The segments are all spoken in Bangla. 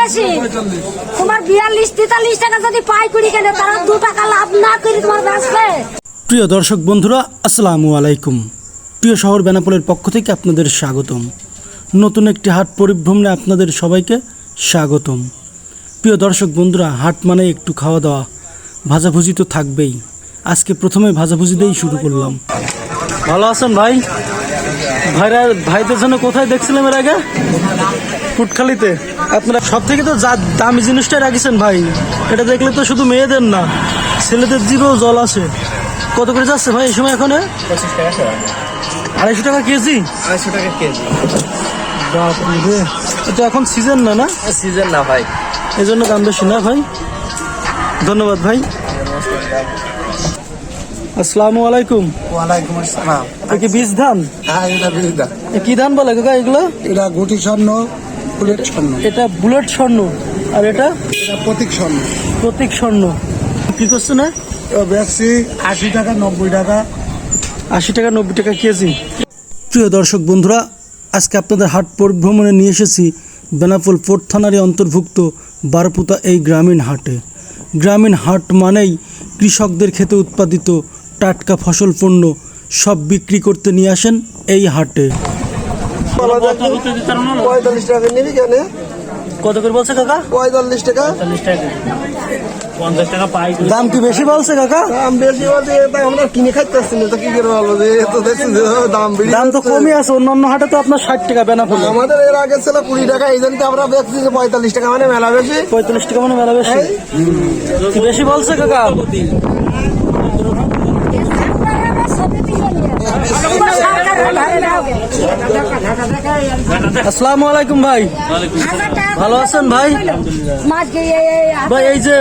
বেশি? তোমার বিয়াল্লিশ, তেতাল্লিশ টাকা যদি পাই করি কেন তারা দু টাকা লাভ না করি তোমার প্রিয় দর্শক বন্ধুরা, আসসালামু আলাইকুম। প্রিয় শহর বেনাপোলের পক্ষ থেকে আপনাদের স্বাগতম। নতুন একটি হাট পরিভ্রমণে আপনাদের সবাইকে স্বাগতম। প্রিয় দর্শক বন্ধুরা, হাট মানে একটু খাওয়া দাওয়া ভাজাভুজি তো থাকবেই। আজকে প্রথমে ভাজাভুজি দিয়েই শুরু করলাম। ভালো আছেন ভাই? ভাইরা ভাইদের জন্য কোথায় দেখছিলাম এর আগে? ফুটখালিতে আপনারা সব থেকে তো যা দামি জিনিসটা রাখিছেন ভাই এটা দেখলে তো শুধু মেয়েদের না ছেলেদের জিভেও জল আসে কত করে যাচ্ছে ভাই এই সময় এখন? আড়াইশো টাকা কেজি? আড়াইশো টাকা কেজি। বাপরে এটা এখন সিজন না না? সিজন না ভাই। এই জন্য দাম বেশি না ভাই। ধন্যবাদ ভাই। আসসালামু আলাইকুম। ওয়ালাইকুম আসসালাম। কি বীজ ধান? হ্যাঁ এটা বিরিদা এ কি ধান বলে কাকা এগুলো? এটা গুটি স্বর্ণ বুলেট স্বর্ণ। এটা বুলেট স্বর্ণ। আর এটা? এটা প্রতীক স্বর্ণ। প্রতীক স্বর্ণ। কি করছে না? বেশি আশি টাকা নব্বই টাকা। আশি টাকা নব্বই টাকা কেজি। প্রিয় দর্শক বন্ধুরা আজকে আপনাদের হাট পরিভ্রমণে নিয়ে এসেছি বেনাপোল পোর্ট থানারই অন্তর্ভুক্ত বারপুতা এই গ্রামীণ হাটে। গ্রামীণ হাট মানেই কৃষকদের খেতে উৎপাদিত টাটকা ফসল পণ্য সব বিক্রি করতে নিয়ে আসেন এই হাটে। পঁয়তাল্লিশ টাকা নিবি কেন? কত করে বলছে কাকা? পঁয়তাল্লিশ টাকা। দাম কি বেশি বলছে কাকা? দাম বেশি বলছে এটা আমরা কিনে খাইতে পারছি না তো কি করে বলব যে এত দেখছি দাম বেড়ে দাম তো। কমই আছে অন্য অন্য হাটে তো আপনার ষাট টাকা বেনাপোল আমাদের এর আগে ছিল কুড়ি টাকা এই জন্য আমরা দেখছি যে পঁয়তাল্লিশ টাকা মানে মেলা বেশি। পঁয়তাল্লিশ টাকা মানে মেলা বেশি। বেশি বলছে কাকা? আসসালামু আলাইকুম ভাই। ভালো আছেন ভাই? ভাই, এই যে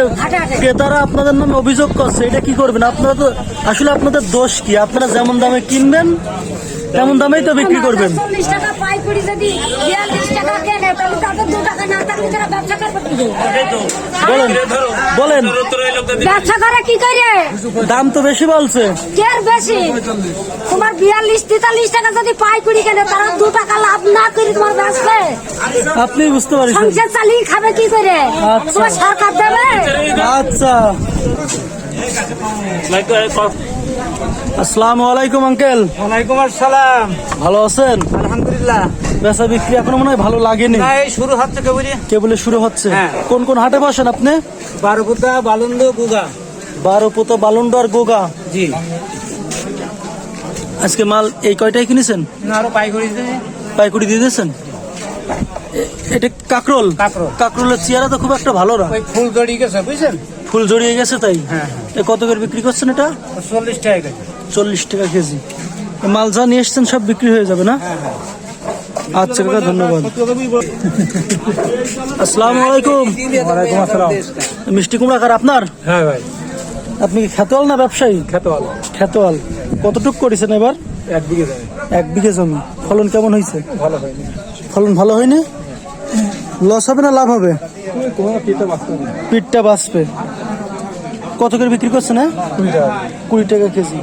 ক্রেতারা আপনাদের নামে অভিযোগ করছে, এটা কি করবেন? আপনারা তো আসলে আপনাদের দোষ কি? আপনারা যেমন দামে কিনবেন, তেমন দামেই তো বিক্রি করবেন। টাকা বলেন। বলেন ব্যবসা করে কি করে? দাম তো বেশি বলছে। কের বেশি? তোমার বিয়াল্লিশ তেতাল্লিশ টাকা যদি পাই করি কেন তারা দু টাকা লাভ না করি তোমার বেচবে আপনি বুঝতে পারছেন। সংসার চালিয়ে খাবে কি করে? আচ্ছা। তোমার সরকার দেবে? আচ্ছা। আসসালামু আলাইকুম আঙ্কেল। ওয়ালাইকুম আসসালাম। ভালো আছেন? আলহামদুলিল্লাহ। বেচা বিক্রি এখনও মনে হয় ভালো লাগেনি। না এই শুরু হচ্ছে কেবলি কেবলে শুরু হচ্ছে? হ্যাঁ। কোন কোন হাটে বসেন আপনি? বারোপুতা বালন্দ গুগা। বারো পোতা বালুন্ড আর গোগা। জি। আজকে মাল এই কয়টাই কিনেছেন? না আরও পাই করি পাইকুড়ি দিয়ে দিয়েছেন? এটা কাকরোল? কাকরোল। কাকরোলের চেয়ারা তো খুব একটা ভালো না। ফুল জড়িয়ে গেছে বুঝছেন? ফুল জড়িয়ে গেছে তাই? হ্যাঁ। এ কত করে বিক্রি করছেন এটা? চল্লিশ টাকা চল্লিশ টাকা কেজি। মাল যা নিয়ে এসছেন সব বিক্রি হয়ে যাবে না? আচ্ছা কাকা ধন্যবাদ। আসসালামু আলাইকুম। ওয়ালাইকুম আসসালাম। মিষ্টি কুমড়া কার আপনার? হ্যাঁ ভাই। আপনি কি খেতোয়াল না ব্যবসায়ী? খেতে ভালো খেতোয়াল। কতটুক করেছেন এবার? এক বিঘে যাবে এক বিঘে জমি। ফলন কেমন হয়েছে? ভালো হয়নি। ফলন ভালো হয়নি? লস হবে না লাভ হবে। পিঠটা বাঁচবে। কত করে বিক্রি করছেন হ্যাঁ? কুড়ি টাকা। কুড়ি টাকা কেজি।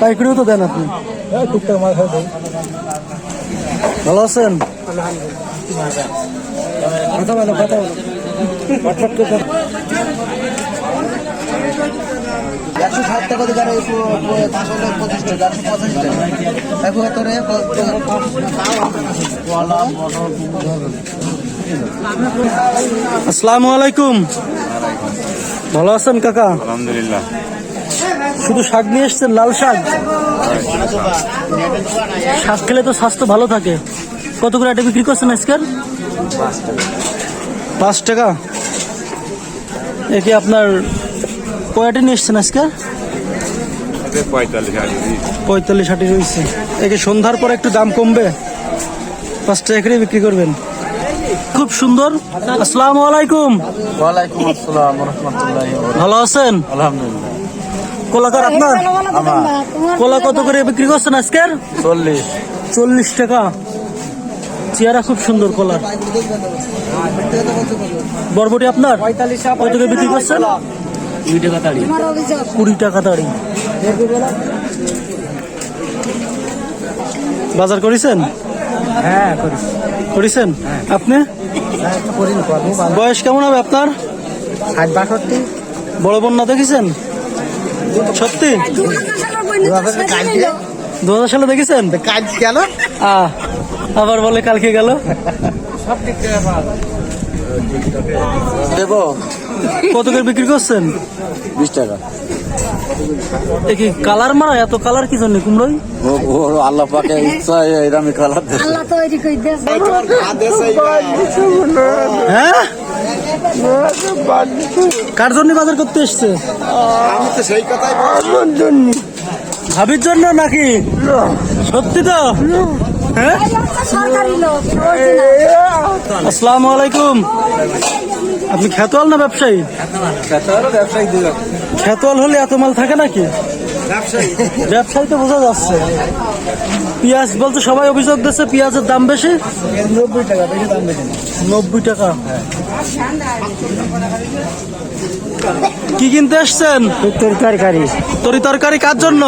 পাইকারিও তো দেন আপনি। হ্যাঁ টুকটাক মাছ হয় ভালো আছেন? কথা বলো কথা বলো একশো ষাট টাকা দিয়ে গাড়ি আসলে পঁচিশ টাকা একশো পঁচাশি টাকা একাত্তরে আসসালামু আলাইকুম। ভালো আছেন কাকা? আলহামদুলিল্লাহ। শুধু শাক নিয়ে এসছেন লাল শাক? শাক খেলে তো স্বাস্থ্য ভালো থাকে। কত করে এটা বিক্রি করছেন আজকের? পাঁচ টাকা। একে আপনার কয়টা নিয়ে এসছেন আজকে? পঁয়তাল্লিশ ষাটি রয়েছে একে সন্ধ্যার পর একটু দাম কমবে? পাঁচ টাকা করে বিক্রি করবেন। খুব সুন্দর। আসসালামু আলাইকুম। ওয়ালাইকুম আসসালাম রহমতুল্লাহ ভালো আছেন? আলহামদুলিল্লাহ। কোলাকার আপনার? কোলা কত করে বিক্রি করছেন আজকের? চল্লিশ। চল্লিশ টাকা। চেহারা খুব সুন্দর কলার। বরবটি আপনার? কত করে বিক্রি করছেন? কুড়ি টাকা দাঁড়ি। বাজার করেছেন? হ্যাঁ করি করেছেন আপনি? বয়স কেমন হবে আপনার? ষাট বাষট্টি। বড় বন্যা দেখেছেন? সত্যি? দু হাজার সালে দেখেছেন? কাজ কেন আহ, আবার বলে কালকে গেল? দেবো। কত করে বিক্রি করছেন? বিশ টাকা। কি কালার মারা এত কালার কি জন্য কুমড়োই? ও ও আল্লাহ পাকে ইচ্ছা এরকম কালার দেয়। আল্লাহ দিয়েছে হ্যাঁ? কার জন্য বাজার করতে এসছে? আমি তো সেই কথাই ভাবির জন্য নাকি? সত্যি তো? হ্যাঁ। আসসালামু আলাইকুম। আপনি খেতোয়াল না ব্যবসায়ী? খেতোয়াল হলে এত মাল থাকে নাকি? ব্যবসায়ী তো বোঝা যাচ্ছে। পেঁয়াজ বলতে সবাই অভিযোগ দিচ্ছে পেঁয়াজের দাম বেশি? নব্বই টাকা বেশি দাম বেশি। নব্বই টাকা। কি কিনতে এসছেন? তরকারি। তরি তরকারি কার জন্য?